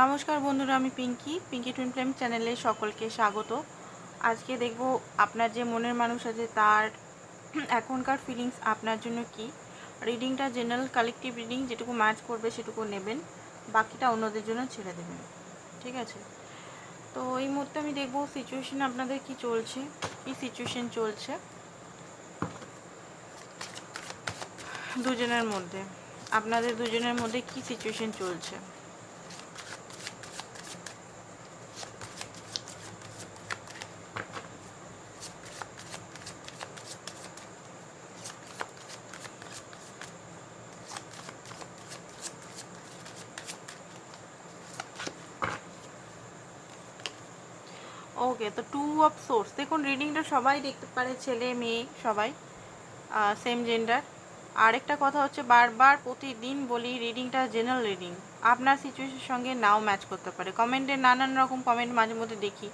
নমস্কার বন্ধুরা, আমি পিঙ্কি। পিঙ্কি টুইন ফ্লেম চ্যানেলে সকলকে স্বাগত। আজকে দেখব আপনার যে মনের মানুষ আছে, তার এখনকার ফিলিংস আপনার জন্য কি? রিডিংটা জেনারেল কালেকটিভ রিডিং যেটুকু ম্যাচ করবে সেটুকু নেবেন, বাকিটা অন্যদের জন্য ছেড়ে দেবেন। ঠিক আছে? তো এই মুহূর্তে আমি দেখব সিচুয়েশন আপনাদের কি চলছে, কি সিচুয়েশন চলছে দুজনের মধ্যে। আপনাদের দুজনের মধ্যে কি সিচুয়েশন চলছে? ওকে তো টু অফ সোর্স দেখুন রিডিংটা সবাই দেখতে পারে, ছেলে, মেয়ে, সবাই সেম জেন্ডার আরেকটা কথা হচ্ছে, বারবার প্রতিদিন বলি রিডিংটা জেনারেল রিডিং আপনার সিচুয়েশনের সঙ্গে নাও ম্যাচ করতে পারে। কমেন্টে নানান রকম কমেন্ট মাঝে মধ্যে দেখি।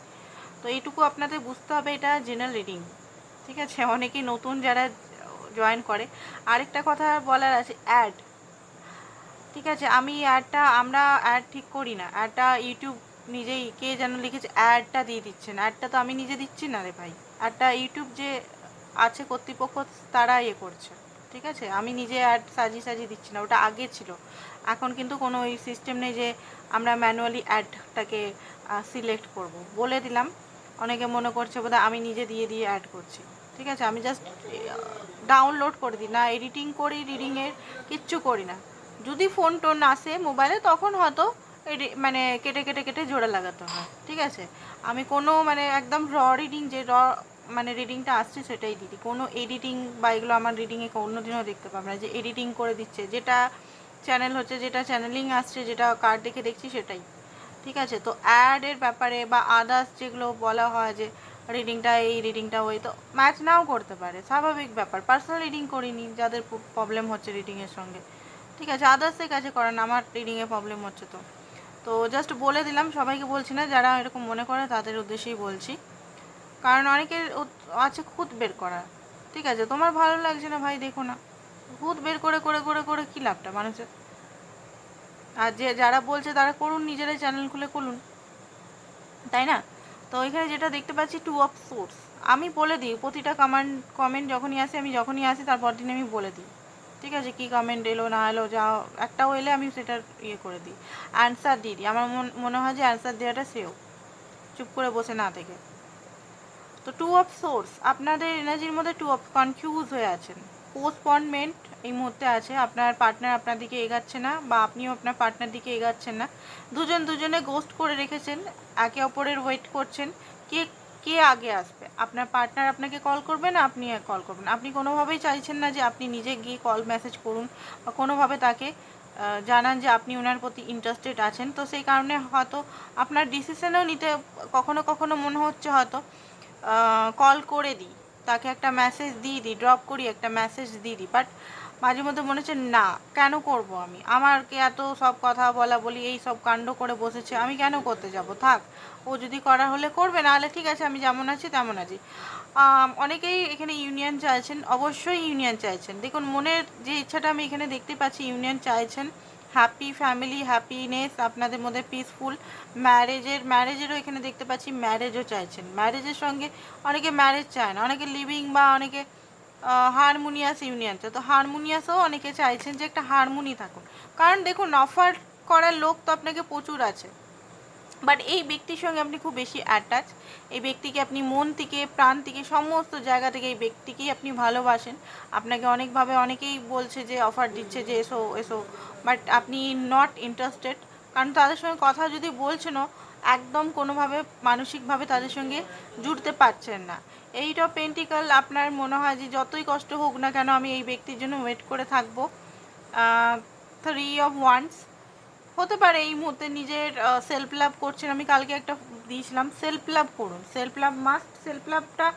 তো এইটুকু আপনাদের বুঝতে হবে, এটা জেনারেল রিডিং ঠিক আছে? অনেকেই নতুন যারা জয়েন করে। আরেকটা কথা বলার আছে অ্যাড ঠিক আছে? আমি অ্যাডটা আমরা অ্যাড ঠিক করি না। অ্যাডটা ইউটিউব নিজেই কে যেন লিখেছে, অ্যাডটা দিয়ে দিচ্ছেন অ্যাডটা তো আমি নিজে দিচ্ছি না রে ভাই। অ্যাডটা ইউটিউব যে আছে কর্তৃপক্ষ, তারা ইয়ে করছে। ঠিক আছে? আমি নিজে অ্যাড সাজিয়ে সাজিয়ে দিচ্ছি না, ওটা আগে ছিল। এখন কিন্তু কোনো ওই সিস্টেম নেই যে আমরা ম্যানুয়ালি অ্যাডটাকে সিলেক্ট করব। বলে দিলাম। অনেকে মনে করছে বোধহয় আমি নিজে দিয়ে দিয়ে অ্যাড করছি। ঠিক আছে? আমি জাস্ট ডাউনলোড করে দিই। না এডিটিং করি রিডিংয়ের কিচ্ছু করি না। যদি ফোন টোন আসে মোবাইলে তখন হয়তো মানে কেটে কেটে কেটে জোড়া লাগাতে হয়, ঠিক আছে? আমি কোনো মানে একদম র রিডিং যে র মানে রিডিংটা আসছে সেটাই দিই কোনো এডিটিং বা এগুলো আমার রিডিংয়ে অন্যদিনও দেখতে পাবো না। যে এডিটিং করে দিচ্ছে, যেটা চ্যানেল হচ্ছে, যেটা চ্যানেলিং আসছে, যেটা কার্ড দেখে দেখছি সেটাই, ঠিক আছে? তো অ্যাডের ব্যাপারে বা আদার্স যেগুলো বলা হয় যে রিডিংটা এই রিডিংটা ওই, তো ম্যাচ নাও করতে পারে। স্বাভাবিক ব্যাপার। পার্সোনাল রিডিং করিনি, যাদের প্রবলেম হচ্ছে রিডিংয়ের সঙ্গে, ঠিক আছে? আদার্সের কাছে করেন আমার রিডিংয়ে প্রবলেম হচ্ছে তো। তো জাস্ট বলে দিলাম, সবাইকে বলছি না, যারা এরকম মনে করে তাদের উদ্দেশ্যেই বলছি। কারণ অনেকের আছে খুদ বের করা। ঠিক আছে, তোমার ভালো লাগছে না ভাই? দেখো না। খুদ বের করে করে করে করে কী লাভটা মানুষের? আর যে, যারা বলছে তারা করুন, নিজেরাই চ্যানেল খুলে করুন তাই না? তো এখানে যেটা দেখতে পাচ্ছি টু অফ সোর্স আমি বলে দিই, প্রতিটা কমান্ড কমেন্ট যখনই আসে, আমি যখনই আসি, তারপর দিন আমি বলে দিই। ঠিক আছে, কী কমেন্ট এলো, না এলো, যা একটাও এলে আমি সেটার ইয়ে করে দিই। অ্যান্সার দিয়ে দিই। আমার মনে হয় যে অ্যান্সার দেওয়াটা সেও। চুপ করে বসে না থেকে। তো টু অফ সোর্স আপনাদের এনার্জির মধ্যে টু অফ কনফিউজ হয়ে আছেন। পোস্টপনমেন্ট এই মুহূর্তে আছে। আপনার পার্টনার আপনার দিকে এগাচ্ছে না বা আপনিও আপনার পার্টনার দিকে এগাচ্ছেন না। দুজন দুজনে গোস্ট করে রেখেছেন। একে অপরের ওয়েট করছেন। কে কে আগে আসবে? আপনার পার্টনার আপনাকে কল করবে না আপনি কল করবেন? আপনি কোনোভাবেই চাইছেন না যে আপনি নিজে গিয়ে কল মেসেজ করুন বা কোনোভাবে তাকে জানান যে আপনি ওনার প্রতি ইন্টারেস্টেড আছেন। তো সেই কারণে হয়তো আপনার ডিসিশনও নিতে কখনো কখনো মনে হচ্ছে হয়তো কল করে দিই। তাকে একটা মেসেজ দিয়ে দিই ড্রপ করি, একটা মেসেজ দিয়ে দিই। বাট মাঝে মধ্যে মনে হচ্ছে, না, কেন করব আমি? আমারকে এত সব কথা বলা বলি, এই সব কাণ্ড করে বসেছে, আমি কেন করতে যাব? থাক। ও যদি করার হলে করবে, নাহলে ঠিক আছে, আমি যেমন আছি তেমন আছি। অনেকেই এখানে ইউনিয়ন চাইছেন, অবশ্যই ইউনিয়ন চাইছেন। দেখুন, মনের যে ইচ্ছাটা আমি এখানে দেখতে পাচ্ছি ইউনিয়ন চাইছেন। হ্যাপি ফ্যামিলি হ্যাপিনেস আপনাদের মধ্যে পিসফুল ম্যারেজের ম্যারেজেরও এখানে দেখতে পাচ্ছি ম্যারেজও চাইছেন। ম্যারেজের সঙ্গে অনেকে ম্যারেজ চায় না, অনেকে লিভিং বা অনেকে হারমোনিয়াস ইউনিয়ন চায়। তো হারমোনিয়াসও অনেকে চাইছেন যে একটা হারমোনি থাকুন কারণ দেখুন অফার করার লোক তো আপনাকে প্রচুর আছে। বাট এই ব্যক্তির সঙ্গে আপনি খুব বেশি অ্যাটাচ এই ব্যক্তিকে আপনি মন থেকে, প্রাণ থেকে, সমস্ত জায়গা থেকে এই ব্যক্তিকেই আপনি ভালোবাসেন। আপনাকে অনেকভাবে অনেকেই বলছে যে অফার দিচ্ছে যে, এসো এসো। বাট আপনি নট ইন্টারেস্টেড কারণ তাদের সঙ্গে কথা যদি বলছেনও, একদম কোনোভাবে মানসিকভাবে তাদের সঙ্গে জুড়তে পারছেন না। এইটা পেন্টিকাল আপনার মনে হয় যে, যতই কষ্ট হোক না কেন আমি এই ব্যক্তির জন্য ওয়েট করে থাকব। থ্রি অফ ওয়ান্স হতে পারে এই মুহূর্তে নিজের সেলফ লাভ করছেন। আমি কালকে একটা দিয়েছিলাম সেলফ লাভ করুন। সেলফ লাভ মাস্ট সেলফ লাভটা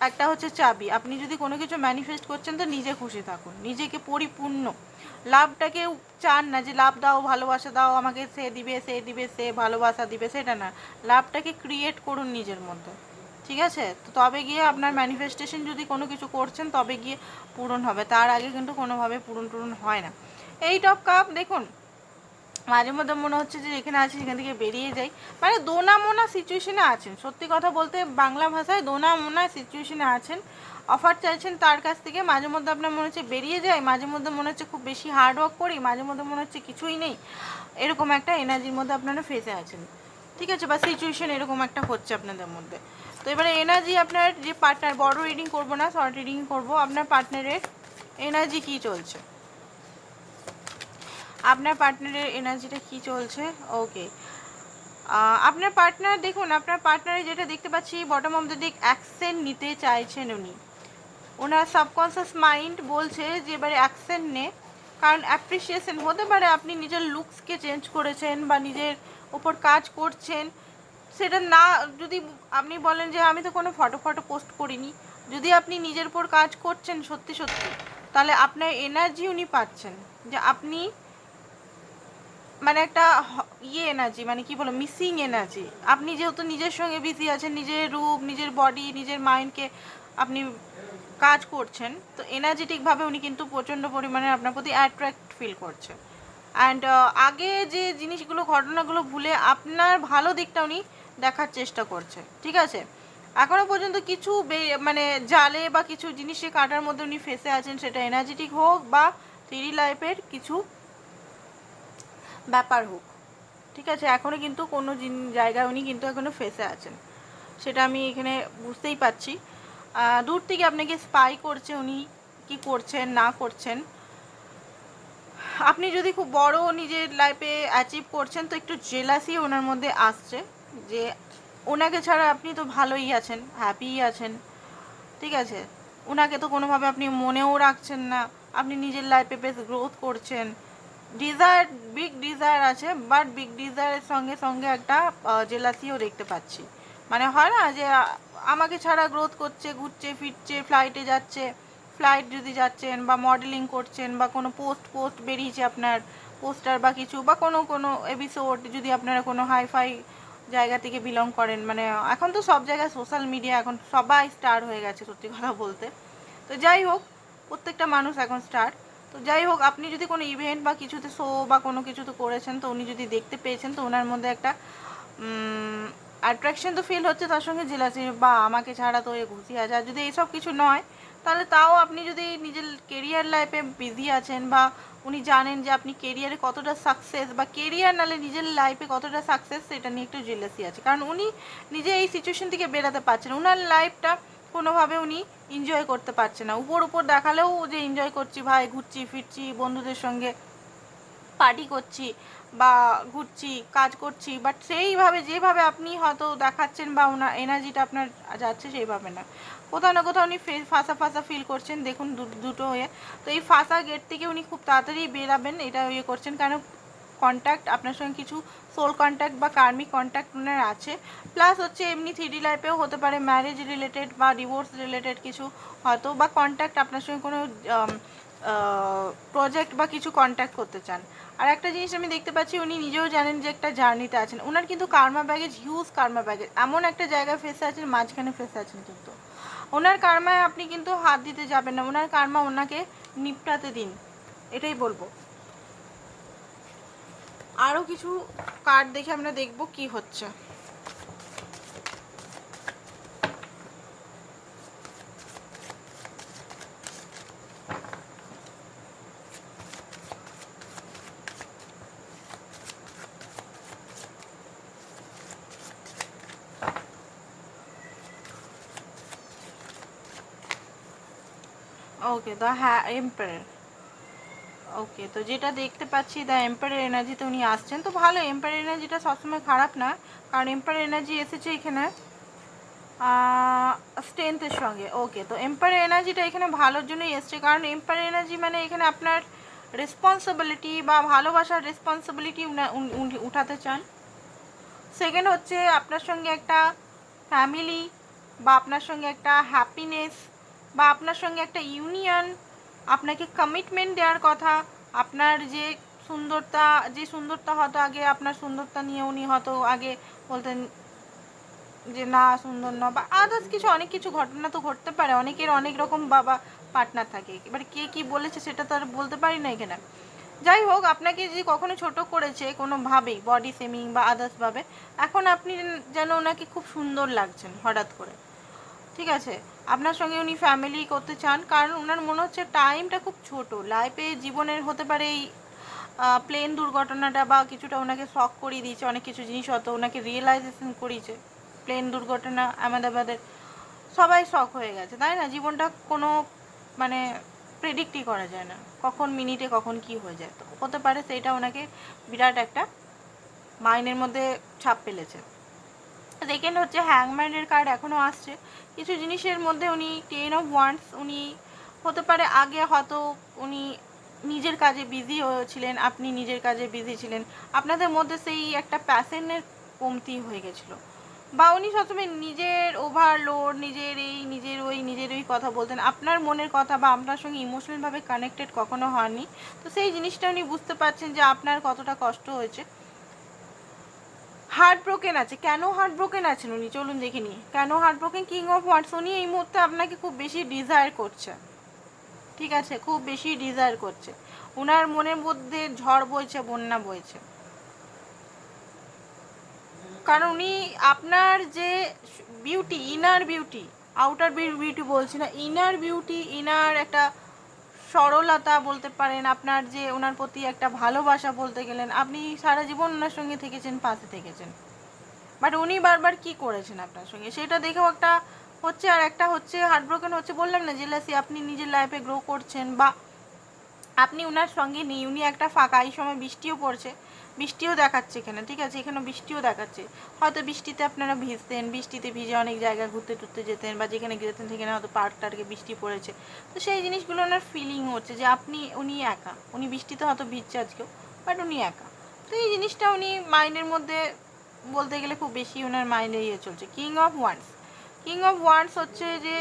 একটা হচ্ছে চাবি। আপনি যদি কোনো কিছু ম্যানিফেস্ট করছেন, তো নিজে খুশি থাকুন। নিজেকে পরিপূর্ণ। লাভটাকে চান না যে, লাভ দাও, ভালোবাসা দাও, আমাকে সে দিবে সে দিবে, সে ভালোবাসা দিবে, সেটা না। লাভটাকে ক্রিয়েট করুন নিজের মধ্যে। ঠিক আছে? তো তবে গিয়ে আপনার ম্যানিফেস্টেশন যদি কোনো কিছু করছেন, তবে গিয়ে পূরণ হবে। তার আগে কিন্তু কোনোভাবে পূরণ টুরণ হয় না। এই টপ কাপ দেখুন। মাঝে মধ্যে মনে হচ্ছে যে যেখানে আছি, সেখান থেকে বেরিয়ে যাই। মানে দোনা মোনা সিচুয়েশনে আছেন। সত্যি কথা বলতে বাংলা ভাষায় দোনা মোনা সিচুয়েশনে আছেন। অফার চাইছেন তার কাছ থেকে। মাঝে মধ্যে আপনার মনে হচ্ছে বেরিয়ে যায় মাঝে মধ্যে মনে হচ্ছে খুব বেশি হার্ড ওয়ার্ক করি, মাঝে মধ্যে মনে হচ্ছে কিছুই নেই। এরকম একটা এনার্জির মধ্যে আপনারা ফেসে আছেন। ঠিক আছে, বা সিচুয়েশন এরকম একটা হচ্ছে আপনাদের মধ্যে। তো এবারে এনার্জি আপনার যে পার্টনার বড় রিডিং করব না শর্ট রিডিং করব। আপনার পার্টনারের এনার্জি কি চলছে? আপনার পার্টনারের এনার্জিটা কি চলছে? ওকে আপনার পার্টনার দেখুন, আপনার পার্টনারে যেটা দেখতে পাচ্ছি bottom of the deck action নিতে চাইছেন উনি। ওনার সাবকনসিয়াস মাইন্ড বলছে যে, এবারে অ্যাকশন নে। কারণ অ্যাপ্রিসিয়েশন হতে পারে আপনি নিজের লুকসকে চেঞ্জ করেছেন বা নিজের ওপর কাজ করছেন। সেটা না, যদি আপনি বলেন যে, আমি তো কোনো ফটো ফটো পোস্ট করিনি। যদি আপনি নিজের উপর কাজ করছেন সত্যি সত্যি, তাহলে আপনার এনার্জি উনি পাচ্ছেন। যে আপনি মানে একটা ইয়ে এনার্জি মানে কি বলো মিসিং এনার্জি আপনি যেহেতু নিজের সঙ্গে বিজি আছেন, নিজের রূপ নিজের বডি নিজের মাইন্ডকে আপনি কাজ করছেন, তো এনার্জেটিকভাবে উনি কিন্তু প্রচণ্ড পরিমাণে আপনার প্রতি অ্যাট্রাক্ট ফিল করছে অ্যান্ড আগে যে জিনিসগুলো, ঘটনাগুলো ভুলে আপনার ভালো দিকটা উনি দেখার চেষ্টা করছে ঠিক আছে? এখনও পর্যন্ত কিছু মানে জালে বা কিছু জিনিসে কাটার মধ্যে উনি ফেসে আছেন, সেটা এনার্জেটিক হোক বা থ্রি লাইফের কিছু ব্যাপার হোক। ঠিক আছে? এখনও কিন্তু কোনো জায়গায় উনি কিন্তু এখনও ফেসে আছেন। সেটা আমি এখানে বুঝতেই পারছি। দূর থেকে আপনাকে স্পাই করছে উনি, কি করছেন, না করছেন। আপনি যদি খুব বড় নিজের লাইফে অ্যাচিভ করছেন, তো একটু জেলাসি ওনার মধ্যে আসছে যে, ওনাকে ছাড়া আপনি তো ভালোই আছেন হ্যাপিই আছেন। ঠিক আছে? ওনাকে তো কোনোভাবে আপনি মনেও রাখছেন না। আপনি নিজের লাইফে বেশ গ্রোথ করছেন। ডিজায়ার বিগ ডিজায়ার আছে বাট বিগ ডিজায়ারের সঙ্গে সঙ্গে একটা জেলাসিও দেখতে পাচ্ছি। মানে হয় না যে আমাকে ছাড়া গ্রোথ করছে, ঘুরছে, ফিরছে ফ্লাইটে যাচ্ছে ফ্লাইট যদি যাচ্ছেন বা মডেলিং করছেন বা কোনো পোস্ট পোস্ট বেরিয়েছে আপনার পোস্টার বা কিছু বা কোনো কোনো এপিসোড যদি আপনারা কোনো হাইফাই জায়গা থেকে বিলং করেন মানে এখন তো সব জায়গায় সোশ্যাল মিডিয়া এখন সবাই স্টার হয়ে গেছে সত্যি কথা বলতে। তো যাই হোক, প্রত্যেকটা মানুষ এখন স্টার তো যাই হোক, আপনি যদি কোনো ইভেন্ট বা কিছুতে শো বা কোনো কিছুতে করেছেন, তো উনি যদি দেখতে পেয়েছেন, তো ওনার মধ্যে একটা অ্যাট্রাকশন তো ফিল হচ্ছে তার সঙ্গে জেলাসি বা আমাকে ছাড়া তো এ ঘুষি আছে। আর যদি এইসব কিছু নয়, তাহলে তাও আপনি যদি নিজের কেরিয়ার লাইফে বিজি আছেন, বা উনি জানেন যে আপনি কেরিয়ারে কতটা সাকসেস বা কেরিয়ার নালে নিজের লাইফে কতটা সাকসেস সেটা নিয়ে একটু জেলাসি আছে। কারণ উনি নিজে এই সিচুয়েশন থেকে বেরাতে পারছেন ওনার লাইফটা কোনোভাবে উনি এনজয় করতে পারছে না। উপর উপর দেখালেও যে এনজয় করছি, ভাই ঘুরছি, ফিরছি, বন্ধুদের সঙ্গে পার্টি করছি বা ঘুরছি, কাজ করছি বাট সেইভাবে, যেভাবে আপনি হয়তো দেখাচ্ছেন বা ওনার এনার্জিটা আপনার যাচ্ছে সেইভাবে না। কোথাও না কোথাও উনি ফাঁসা ফাঁসা ফিল করছেন, দেখুন দুটো হয়ে। তো এই ফাঁসা গেট থেকে উনি খুব তাড়াতাড়ি বেরাবেন, এটা ইয়ে করছেন। কারণ কন্ট্যাক্ট আপনার সঙ্গে কিছু সোল কন্ট্যাক্ট বা কার্মিক কন্ট্যাক্ট ওনার আছে। প্লাস হচ্ছে এমনি থ্রিডি লাইফেও হতে পারে ম্যারেজ রিলেটেড বা ডিভোর্স রিলেটেড কিছু হয়তো বা কন্ট্যাক্ট আপনার সঙ্গে কোনো প্রজেক্ট বা কিছু কন্ট্যাক্ট করতে চান। আর একটা জিনিস আমি দেখতে পাচ্ছি, উনি নিজেও জানেন যে একটা জার্নিতে আছেন। ওনার কিন্তু karma baggage huge karma baggage এমন একটা জায়গায় ফেসে আছেন, মাঝখানে ফেসে আছেন কিন্তু। ওনার কার্মায় আপনি কিন্তু হাত দিতে যাবেন না। ওনার কার্মা ওনাকে নিপটাতে দিন। এটাই বলব। আরও কিছু কার্ড দেখে আমরা দেখব কি হচ্ছে। ওকে দ্য হ্যাঁ এম্পায়ার ওকে তো যেটা দেখতে পাচ্ছি দ্য এম্পায়ার এনার্জিতে উনি আসছেন। তো ভালো এম্পায়ার এনার্জিটা সবসময় খারাপ না, কারণ এম্পায়ার এনার্জি এসেছে এখানে স্ট্রেংথের সঙ্গে। ওকে তো এম্পায়ার এনার্জিটা এখানে ভালোর জন্যই এসছে, কারণ এম্পায়ার এনার্জি মানে এখানে আপনার রেসপন্সিবিলিটি বা ভালোবাসার রেসপন্সিবিলিটি উঠাতে চান। সেকেন্ড হচ্ছে আপনার সঙ্গে একটা ফ্যামিলি বা আপনার সঙ্গে একটা হ্যাপিনেস বা আপনার সঙ্গে একটা ইউনিয়ন আপনাকে কমিটমেন্ট দেওয়ার কথা, আপনার যে সুন্দরতা যে সুন্দরতা হয়তো আগে, আপনার সুন্দরতা নিয়ে উনি হয়তো আগে বলতেন যে, না, সুন্দর না বা আদার্স কিছু, অনেক কিছু ঘটনা তো ঘটতে পারে। অনেকের অনেক রকম বাবা পার্টনার থাকে। এবার কে কি বলেছে সেটা তো আর বলতে পারি না এখানে। যাই হোক, আপনাকে যে কখনো ছোট করেছে কোনোভাবেই বডি সেমিং বা আদার্সভাবে এখন আপনি যেন ওনাকে খুব সুন্দর লাগছেন হঠাৎ করে। ঠিক আছে? আপনার সঙ্গে উনি ফ্যামিলি করতে চান, কারণ ওনার মনে হচ্ছে টাইমটা খুব ছোট। লাইফে জীবনের হতে পারে এই প্লেন দুর্ঘটনাটা বা কিছুটা ওনাকে শখ করিয়ে দিয়েছে, অনেক কিছু জিনিস হতো ওনাকে রিয়েলাইজেশন করিয়েছে। প্লেন দুর্ঘটনা, আহমেদাবাদের, সবাই শখ হয়ে গেছে, তাই না? জীবনটা কোনো মানে প্রেডিক্টই করা যায় না। কখন মিনিটে কখন কি হয়ে যায়। তো হতে পারে সেইটা ওনাকে বিরাট একটা মাইনের মধ্যে ছাপ ফেলেছে। সেকেন্ড হচ্ছে হ্যাংম্যানের কার্ড এখনও আসছে। কিছু জিনিসের মধ্যে উনি টেন অফ ওয়ান্স উনি হতে পারে আগে হয়তো উনি নিজের কাজে বিজি হয়েছিলেন আপনি নিজের কাজে বিজি ছিলেন। আপনাদের মধ্যে সেই একটা প্যাশনের কমতি হয়ে গেছিল। বা উনি সবসময় নিজের ওভারলোড নিজের এই, নিজের ওই নিজের ওই কথা বলতেন। আপনার মনের কথা বা আপনার সঙ্গে ইমোশনালভাবে কানেক্টেড কখনো হননি। তো সেই জিনিসটা উনি বুঝতে পারছেন যে আপনার কতটা কষ্ট হয়েছে। হার্ট ব্রোকেন আছে। কেন হার্ট ব্রোকেন আছেন উনি? চলুন দেখে নিই। কেন heart broken king of wands উনি এই মুহূর্তে আপনাকে খুব বেশি ডিজায়ার করছে। ঠিক আছে? খুব বেশি ডিজায়ার করছে। ওনার মনের মধ্যে ঝড় বইছে, বন্যা বইছে। কারণ উনি আপনার যে beauty inner beauty outer beauty বলছি না ইনার বিউটি ইনার একটা সরলতা বলতে পারেন, আপনার যে ওনার প্রতি একটা ভালোবাসা বলতে গেলেন, আপনি সারা জীবন ওনার সঙ্গে থেকেছেন, পাশে থেকেছেন। বাট উনি বারবার কি করেছেন আপনার সঙ্গে? সেটা দেখেও একটা হচ্ছে আর একটা হচ্ছে হার্টব্রোকেন হচ্ছে, বললাম না জেলাসি আপনি নিজের লাইফে গ্রো করছেন বা আপনি ওনার সঙ্গে নেই, উনি একটা ফাঁকা, এই সময় বৃষ্টিও পড়ছে। বৃষ্টিও দেখাচ্ছে এখানে, ঠিক আছে? এখানে বৃষ্টিও দেখাচ্ছে। হয়তো বৃষ্টিতে আপনারা ভিজতেন, বৃষ্টিতে ভিজে অনেক জায়গায় ঘুরতে টুরতে যেতেন বা যেখানে যেতেন সেখানে হয়তো পার্ক টার্কে বৃষ্টি পড়েছে। তো সেই জিনিসগুলো ওনার ফিলিং হচ্ছে যে আপনি, উনি একা। উনি বৃষ্টিতে হয়তো ভিজছে আজকেও বাট উনি একা। তো এই জিনিসটা উনি মাইন্ডের মধ্যে বলতে গেলে খুব বেশি ওনার মাইন্ডে ইয়ে চলছে। King of wands king of wands হচ্ছে যে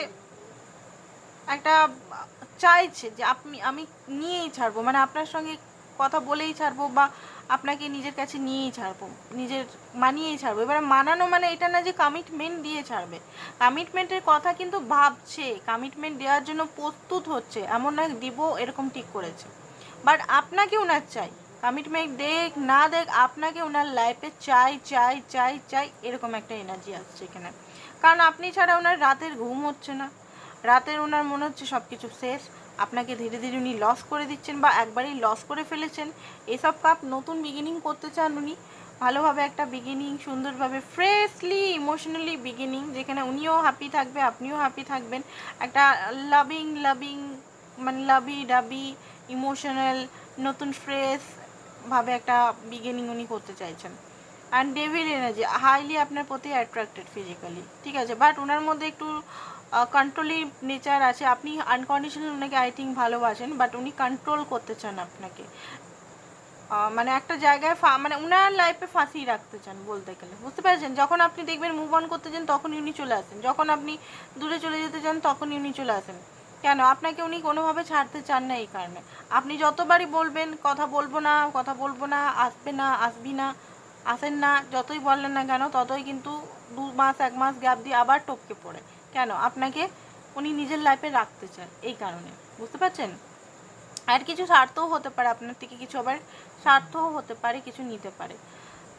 একটা চাইছে যে আপনি, আমি নিয়েই ছাড়বো মানে আপনার সঙ্গে কথা বলেই ছাড়বো বা আপনাকে নিজের কাছে নিয়েই ছাড়বো, নিজের মানিয়েই ছাড়বো। এবারে মানানো মানে এটা না যে কমিটমেন্ট দিয়ে ছাড়বে। কমিটমেন্টের কথা কিন্তু ভাবছে কমিটমেন্ট দেওয়ার জন্য প্রস্তুত হচ্ছে, এমন না দিব এরকম ঠিক করেছে। বাট আপনাকে ওনার চাই। কমিটমেন্ট দেখ, না দেখ, আপনাকে ওনার লাইফে চাই চাই চাই চাই, এরকম একটা এনার্জি আসছে এখানে। কারণ আপনি ছাড়া ওনার রাতের ঘুম হচ্ছে না। রাতের ওনার মনে হচ্ছে সব কিছু শেষ। আপনাকে ধীরে ধীরে উনি লস করে দিচ্ছেন বা একবারই লস করে ফেলেছেন, এসব কাপ নতুন বিগিনিং করতে চান উনি। ভালোভাবে একটা বিগিনিং সুন্দরভাবে ফ্রেশলি ইমোশনালি বিগিনিং যেখানে উনিও হ্যাপি থাকবে, আপনিও হ্যাপি থাকবেন। একটা লাভিং লাভিং মানে লাভি ডাবি ইমোশনাল নতুন ফ্রেশ ভাবে একটা বিগিনিং উনি করতে চাইছেন। অ্যান্ড ডেভিড এনার্জি হাইলি আপনার প্রতি অ্যাট্রাক্টেড ফিজিক্যালি ঠিক আছে? বাট ওনার মধ্যে একটু কন্ট্রোলি নেচার আছে। আপনি আনকন্ডিশনাল ওনাকে আই থিঙ্ক ভালোবাসেন বাট উনি কন্ট্রোল করতে চান আপনাকে। মানে একটা জায়গায় মানে উনার লাইফে ফাঁসিয়ে রাখতে চান বলতে গেলে। বুঝতে পারছেন? যখন আপনি দেখবেন মুভ অন করতে চান তখনই উনি চলে আসেন। যখন আপনি দূরে চলে যেতে চান, তখনই উনি চলে আসেন। কেন? আপনাকে উনি কোনোভাবে ছাড়তে চান না এই কারণে। আপনি যতবারই বলবেন, কথা বলব না, কথা বলব না, আসবে না, আসবি না, আসেন না, যতই বললেন না কেন, ততই কিন্তু দু মাস, এক মাস গ্যাপ দিয়ে আবার টপকে পড়ে। কেন? আপনাকে উনি নিজের লাইফে রাখতে চান, এই কারণে। বুঝতে পারছেন? আর কিছু স্বার্থও হতে পারে আপনার থেকে, কিছু আবার স্বার্থও হতে পারে, কিছু নিতে পারে।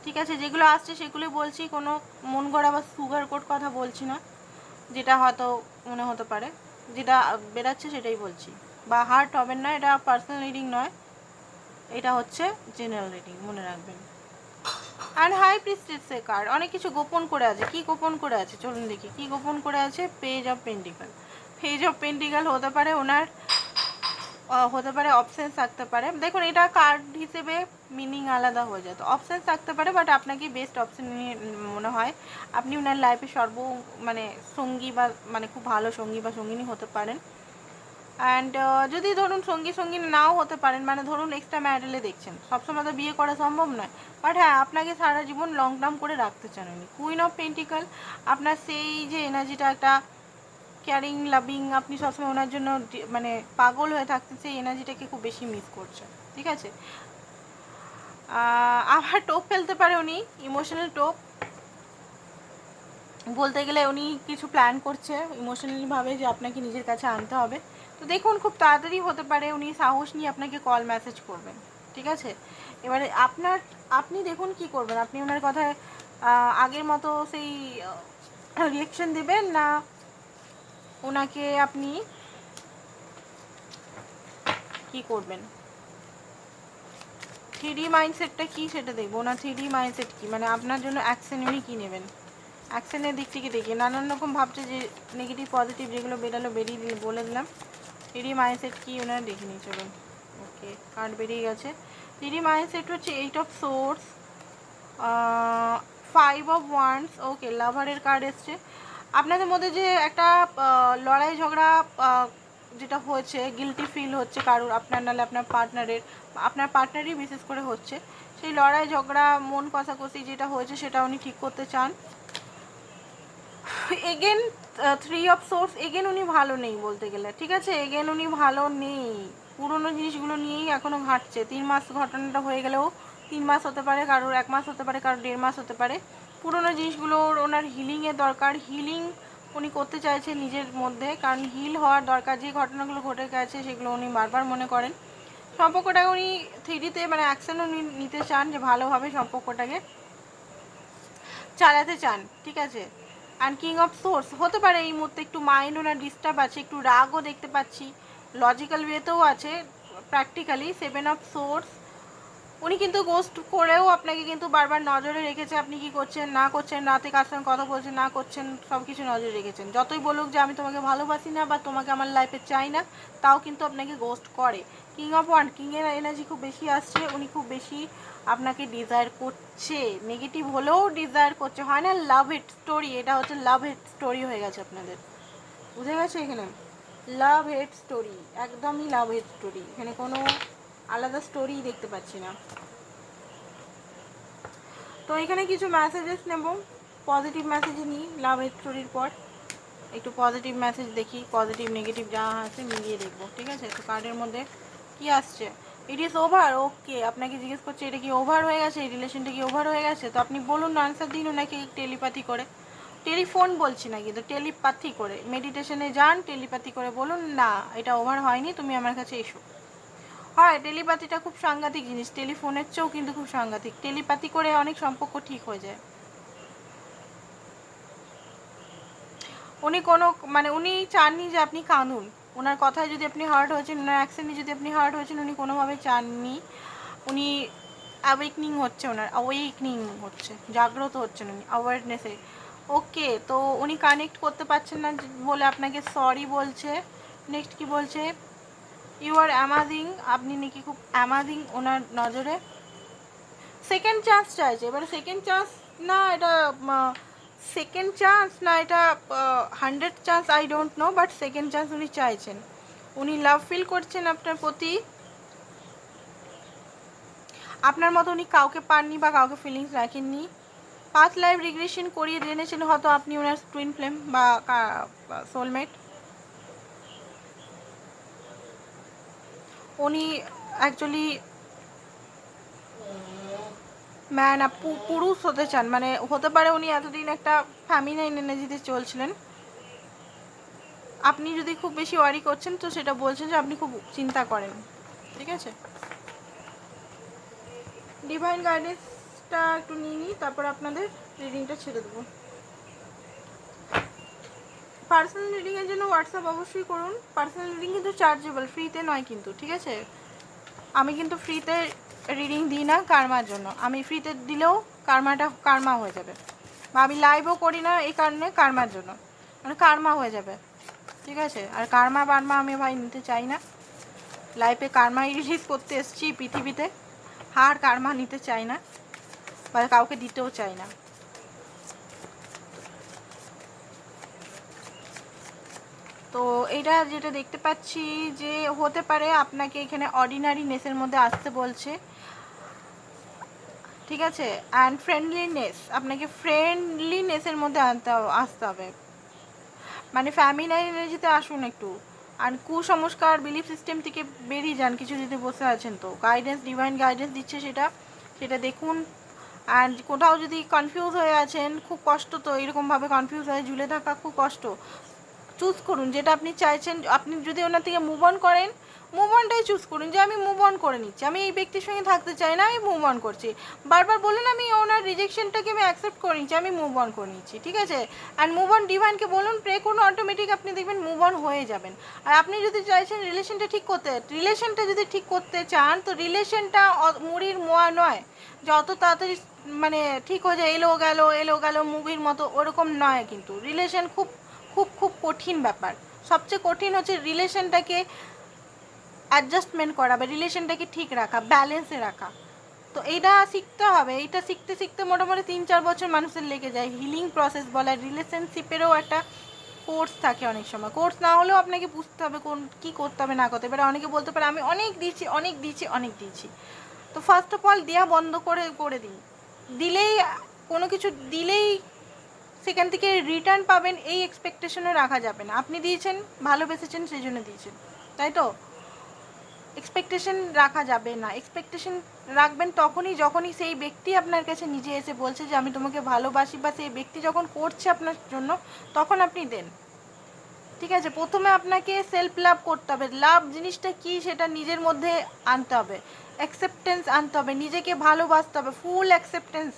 ঠিক আছে, যেগুলো আসছে সেগুলো বলছি, কোনো মন গড়া বা সুগার কোট কথা বলছি না, যেটা হয়তো মনে হতে পারে। যেটা বেরাচ্ছে সেটাই বলছি। বা হার্ট হবেন না এটা পার্সোনাল রিডিং নয়, এটা হচ্ছে জেনারেল রিডিং মনে রাখবেন। আর হাই প্রিস্টেসে কার্ড অনেক কিছু গোপন করে আছে। কি গোপন করে আছে? চলুন দেখি, কি গোপন করে আছে? Page of pentacles page of pentacles হতে পারে ওনার হতে পারে অপশানস থাকতে পারে। দেখুন, এটা কার্ড হিসেবে মিনিং আলাদা হয়ে যায়। তো অপশানস থাকতে পারে বাট আপনাকে বেস্ট অপশন মনে হয়, আপনি ওনার লাইফে সর্ব মানে সঙ্গী বা মানে খুব ভালো সঙ্গী বা সঙ্গিনী হতে পারেন। অ্যান্ড যদি ধরুন সঙ্গী সঙ্গী নাও হতে পারেন মানে ধরুন এক্সট্রা ম্যারিটালে দেখছেন, সবসময় তো বিয়ে করা সম্ভব নয়। বাট হ্যাঁ আপনাকে সারা জীবন লং টার্ম করে রাখতে চান উনি। কুইন অফ পেন্টিকাল আপনার সেই যে এনার্জিটা একটা কেয়ারিং লাভিং আপনি সবসময় ওনার জন্য মানে পাগল হয়ে থাকতে, সেই এনার্জিটাকে খুব বেশি মিস করছেন। ঠিক আছে? আবার টোপ ফেলতে পারে উনি ইমোশনাল টোপ। বলতে গেলে উনি কিছু প্ল্যান করছে ইমোশনালিভাবে যে আপনাকে নিজের কাছে আনতে হবে। তো দেখুন, খুব তাড়াতাড়ি হতে পারে উনি সাহস নিয়ে আপনাকে কল মেসেজ করবেন, ঠিক আছে? এবারে আপনার, আপনি দেখুন কি করবেন? আপনি ওনার কথায় আগের মতো সেই রিয়েকশন দেবেন না ওনাকে আপনি কি করবেন? থ্রি মাইন্ডসেটটা কী সেটা দেখব। ওনার থ্রি মাইন্ডসেট কী? মানে আপনার জন্য অ্যাকশন উনি কী নেবেন? অ্যাকশনের দিক থেকে দেখি? নানান রকম ভাবছে যে নেগেটিভ পজিটিভ যেগুলো বেরালো, বেরিয়ে দিলে বলে দিলাম। থ্রি ডি মাইন্ডসেট কী ওনারা দেখে নিই, চলুন। ওকে কার্ড বেরিয়ে গেছে। থ্রি ডি মাইন্ডসেট হচ্ছে eight of swords five of wands okay লাভারের card এসছে। আপনাদের মধ্যে যে একটা লড়াই ঝগড়া যেটা হয়েছে গিলটি ফিল হচ্ছে কারোর, আপনার নালে আপনার পার্টনারের আপনার পার্টনারই বিশেষ করে হচ্ছে। সেই লড়াই ঝগড়া, মন কষাকষি যেটা হয়েছে, সেটা উনি ঠিক করতে চান। Again three of swords again উনি ভালো নেই বলতে গেলে। ঠিক আছে? এগেন উনি ভালো নেই। পুরনো জিনিসগুলো নিয়েই এখনও ঘাটছে। তিন মাস ঘটনাটা হয়ে গেলেও তিন মাস হতে পারে, কারোর এক মাস হতে পারে, কারোর দেড় মাস হতে পারে। পুরনো জিনিসগুলোর ওনার হিলিংয়ের দরকার। হিলিং উনি করতে চাইছে নিজের মধ্যে, কারণ হিল হওয়ার দরকার। যে ঘটনাগুলো ঘটে গেছে, সেগুলো উনি বারবার মনে করেন। সম্পর্কটাকে উনি থ্রিডিতে মানে অ্যাকশন উনি নিতে চান যে ভালোভাবে সম্পর্কটাকে চালাতে চান। ঠিক আছে? অ্যান্ড কিং অফ সোর্স হতে পারে এই মুহূর্তে একটু মাইন্ড ওনার ডিস্টার্ব আছে, একটু রাগও দেখতে পাচ্ছি। লজিক্যাল ওয়েতেও আছে প্র্যাকটিক্যালি সেভেন অফ সোর্স উনি কিন্তু গোস্ট করেও আপনাকে কিন্তু বারবার নজরে রেখেছে, আপনি কি করছেন, না করছেন, রাতে কার সঙ্গে কথা বলছেন, না করছেন সব কিছু নজরে রেখেছেন। যতই বলুক যে আমি তোমাকে ভালোবাসি না বা তোমাকে আমার লাইফে চাই না, তাও কিন্তু আপনাকে গোস্ট করে। কিং অফ ওয়ান কিংয়ের এনার্জি খুব বেশি আসছে, উনি খুব বেশি আপনাকে ডিজায়ার করছে। নেগেটিভ হলেও ডিজায়ার করছে, হয় না? লাভ হেড স্টোরি এটা হচ্ছে লাভ হেড স্টোরি হয়ে গেছে আপনাদের। বুঝে গেছে এখানে? লাভ হেড স্টোরি একদমই লাভ হেড স্টোরি এখানে কোনো আলাদা স্টোরি দেখতে পাচ্ছি না। তো এখানে কিছু মেসেজেস নেব। পজিটিভ মেসেজ নিই লাভ স্টোরির পর। একটু পজিটিভ মেসেজ দেখি পজিটিভ নেগেটিভ যা আছে মিলিয়ে দেখব, ঠিক আছে? তো কার্ডের মধ্যে কি আসছে? ইট ইজ ওভার ওকে আপনাকে জিজ্ঞেস করছে, এটা কি ওভার হয়ে গেছে? এই রিলেশনটা কি ওভার হয়ে গেছে? তো আপনি বলুন না আনসার দিন ওনাকে টেলিপাথি করে। টেলিফোন বলছি না কিন্তু টেলিপাথি করে। মেডিটেশনে যান টেলিপাথি করে বলুন, না, এটা ওভার হয়নি, তুমি আমার কাছে এসো। হয় টেলিপাথিটা খুব সাংঘাতিক জিনিস। টেলিফোনের চেয়েও কিন্তু খুব সাংঘাতিক। টেলিপাথি করে অনেক সম্পর্ক ঠিক হয়ে যায়। উনি কোনো মানে উনি চাননি যে আপনি কাঁদুন। ওনার কথায় যদি আপনি হার্ট হয়েছেন ওনার অ্যাকশনে যদি আপনি হার্ট হয়েছেন, উনি কোনোভাবে চাননি। উনি অ্যাওয়েকনিং হচ্ছে ওনার অ্যাওয়েকনিং হচ্ছে, জাগ্রত হচ্ছেন উনি অ্যাওয়ারনেসে ওকে, তো উনি কানেক্ট করতে পারছেন না বলে আপনাকে সরি বলছে। নেক্সট কি বলছে? ইউ আর অ্যামাজিং আপনি নাকি খুব অ্যামাজিং ওনার নজরে। সেকেন্ড চান্স চাইছে, এবার সেকেন্ড চান্স না, এটা সেকেন্ড চান্স না, এটা hundred chance I don't know but second chance উনি চাইছেন। উনি লাভ ফিল করছেন আপনার প্রতি। আপনার মতো উনি কাউকে পাননি বা কাউকে ফিলিংস রাখেননি। পাঁচ লাইফ রিগ্রেশন করিয়ে জেনেছেন হয়তো আপনি ওনার টুইন ফ্লেম বা সোলমেট উনি অ্যাকচুয়ালি ম্যান পুরুষ হতে চান। মানে হতে পারে উনি এতদিন একটা ফ্যামিনাইন এনার্জিতে চলছিলেন। আপনি যদি খুব বেশি ওয়ারি করছেন, তো সেটা বলছেন যে আপনি খুব চিন্তা করেন। ঠিক আছে? ডিভাইন গাইডেন্সটা একটু নিয়ে নিই, তারপর আপনাদের রিডিংটা ছেড়ে দেবো। পার্সোনাল রিডিংয়ের জন্য হোয়াটসঅ্যাপ অবশ্যই করুন। পার্সোনাল রিডিং কিন্তু চার্জেবল ফ্রিতে নয় কিন্তু, ঠিক আছে? আমি কিন্তু ফ্রিতে রিডিং দিই না কারমার জন্য। আমি ফ্রিতে দিলেও কারমাটা কারমা হয়ে যাবে। বা আমি লাইভও করি না এই কারণে কারমার জন্য। মানে কারমা হয়ে যাবে। ঠিক আছে? আর কারমা বারমা আমি ভাই নিতে চাই না। লাইফে কারমাই রিলিজ করতে এসেছি পৃথিবীতে। হার কারমা নিতে চাই না। বা কাউকে দিতেও চাই না। তো এটা যেটা দেখতে পাচ্ছি যে হতে পারে আপনাকে এখানে অর্ডিনারি নেসের মধ্যে আসতে বলছে। ঠিক আছে? অ্যান্ড ফ্রেন্ডলিনেস আপনাকে ফ্রেন্ডলিনেসের মধ্যে আনতে আসতে হবে। মানে ফ্যামিলি এনার্জিতে আসুন একটু। আর কুসংস্কার বিলিফ সিস্টেম থেকে বেরিয়ে যান, কিছু যদি বসে আছেন তো। গাইডেন্স ডিভাইন গাইডেন্স দিচ্ছে সেটা সেটা দেখুন। অ্যান্ড কোথাও যদি কনফিউজ হয়ে আছেন, খুব কষ্ট তো, এরকমভাবে কনফিউজ হয়ে ঝুলে থাকা খুব কষ্ট। চুজ করুন, যেটা আপনি চাইছেন, আপনি যদি ওনার থেকে মুভ অন করেন মুভ অনটাই চুজ করুন, যে আমি মুভ অন করে নিচ্ছি, আমি এই ব্যক্তির সঙ্গে থাকতে চাই না, আমি মুভ অন করছি। বারবার বলুন আমি ওনার রিজেকশনটাকে আমি অ্যাকসেপ্ট করে নিচ্ছি, আমি মুভ অন করে নিচ্ছি, ঠিক আছে? অ্যান্ড মুভ অন ডিভাইনকে বলুন প্রে করুন অটোমেটিক আপনি দেখবেন মুভ অন হয়ে যাবেন। আর আপনি যদি চাইছেন রিলেশনটা ঠিক করতে রিলেশনটা যদি ঠিক করতে চান, তো রিলেশনটা মুড়ির মোয়া নয়। যত তাড়াতাড়ি মানে ঠিক হয়ে যায়, এলো গেল এলো গেল, মুভির মতো ওরকম নয় কিন্তু। রিলেশন খুব খুব খুব কঠিন ব্যাপার। সবচেয়ে কঠিন হচ্ছে রিলেশনটাকে অ্যাডজাস্টমেন্ট করা বা রিলেশনটাকে ঠিক রাখা ব্যালেন্সে রাখা। তো এইটা শিখতে হবে। এইটা শিখতে শিখতে মোটামুটি তিন, চার বছর মানুষের লেগে যায়। হিলিং প্রসেস বলা রিলেশনশিপেরও একটা কোর্স থাকে অনেক সময়। কোর্স না হলেও আপনাকে বুঝতে হবে কোন, কী করতে হবে, না করতে এবার অনেকে বলতে পারে, আমি অনেক দিয়েছি অনেক দিয়েছি অনেক দিয়েছি। তো ফার্স্ট অফ অল দেওয়া বন্ধ করে করে দিন। দিলেই কোনো কিছু, দিলেই সেখান থেকে রিটার্ন পাবেন, এই এক্সপেকটেশনও রাখা যাবে না। আপনি দিয়েছেন ভালোবেসেছেন সেই জন্য দিয়েছেন। তাই তো? এক্সপেকটেশন রাখা যাবে না। এক্সপেকটেশন রাখবেন তখনই, যখনই সেই ব্যক্তি আপনার কাছে নিজে এসে বলছে যে, আমি তোমাকে ভালোবাসি বা সেই ব্যক্তি যখন করছে আপনার জন্য, তখন আপনি দেন। ঠিক আছে? প্রথমে আপনাকে সেলফ লাভ করতে হবে। লাভ জিনিসটা কি, সেটা নিজের মধ্যে আনতে হবে। অ্যাকসেপ্টেন্স আনতে হবে। নিজেকে ভালোবাসতে হবে। ফুল অ্যাকসেপ্টেন্স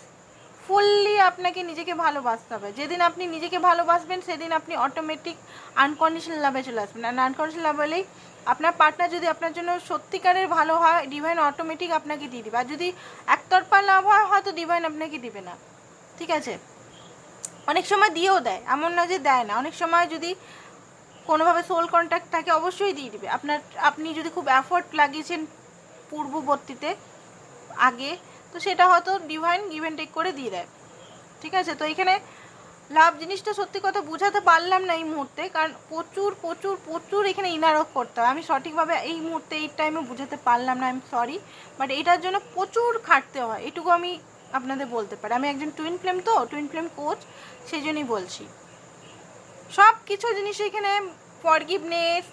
ফুললি আপনাকে নিজেকে ভালোবাসতে হবে। যেদিন আপনি নিজেকে ভালোবাসবেন, সেদিন আপনি অটোমেটিক আনকন্ডিশনাল লাভে চলে আসবেন। আর আনকন্ডিশনাল লাভ হলেই আপনার পার্টনার যদি আপনার জন্য সত্যিকারের ভালো হয় ডিভাইন অটোমেটিক আপনাকে দিয়ে দিবে। আর যদি একতরফা লাভ হয়, হয়তো ডিভাইন আপনাকে দিবে না। ঠিক আছে? অনেক সময় দিয়েও দেয়, এমন না যে দেয় না। অনেক সময় যদি কোনোভাবে সোল কন্ট্যাক্ট থাকে, অবশ্যই দিয়ে দিবে। আপনার, আপনি যদি খুব অ্যাফোর্ট লাগিয়েছেন পূর্ববর্তীতে, আগে তো সেটা হয়তো ডিভাইন গিভেন টেক করে দিয়ে দেয়। ঠিক আছে? তো এখানে লাভ জিনিসটা সত্যি কথা বোঝাতে পারলাম না এই মুহূর্তে, কারণ প্রচুর প্রচুর প্রচুর এখানে ইনারক করতে হয়। আমি সঠিকভাবে এই মুহূর্তে, এই টাইমে বোঝাতে পারলাম না আমি সরি বাট এটার জন্য প্রচুর খাটতে হয়। এটুকু আমি আপনাদের বলতে পারি। আমি একজন টুইন ফ্লেম তো টুইন ফ্লেম কোচ সেই জন্যই বলছি। সব কিছু জিনিস এখানে ফরগিভনেস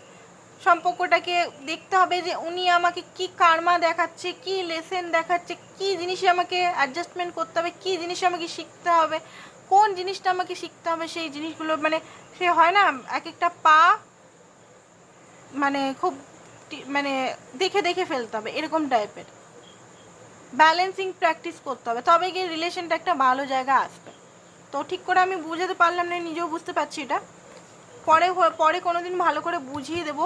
সম্পর্কটাকে দেখতে হবে যে উনি আমাকে কি কার্মা দেখাচ্ছে, কি লেসেন দেখাচ্ছে, কি জিনিসে আমাকে অ্যাডজাস্টমেন্ট করতে হবে, কি জিনিসে আমাকে শিখতে হবে, কোন জিনিসটা আমাকে শিখতে হবে, সেই জিনিসগুলো মানে সে হয় না এক একটা পা মানে খুব মানে দেখে দেখে ফেলতে হবে, এরকম টাইপের ব্যালেন্সিং প্র্যাকটিস করতে হবে, তবে গিয়ে রিলেশনটা একটা ভালো জায়গা আসবে। তো ঠিক করে আমি বুঝাতে পারলাম না, নিজেও বুঝতে পারছি এটা। পরে পরে কোনো দিন ভালো করে বুঝিয়ে দেবো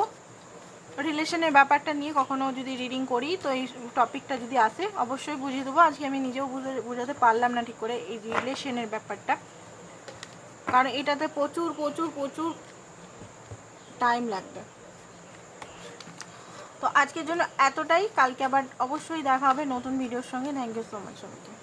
রিলেশনের ব্যাপারটা নিয়ে, কখনো যদি রিডিং করি, তো এই টপিকটা যদি আসে, অবশ্যই বুঝিয়ে দেবো। আজকে আমি নিজেও বুঝে বোঝাতে পারলাম না ঠিক করে এই রিলেশনের ব্যাপারটা। কারণ এটাতে প্রচুর প্রচুর প্রচুর টাইম লাগবে। তো আজকের জন্য এতটাই। কালকে আবার অবশ্যই দেখা হবে নতুন ভিডিওর সঙ্গে। থ্যাংক ইউ সো মাচ সবাইকে।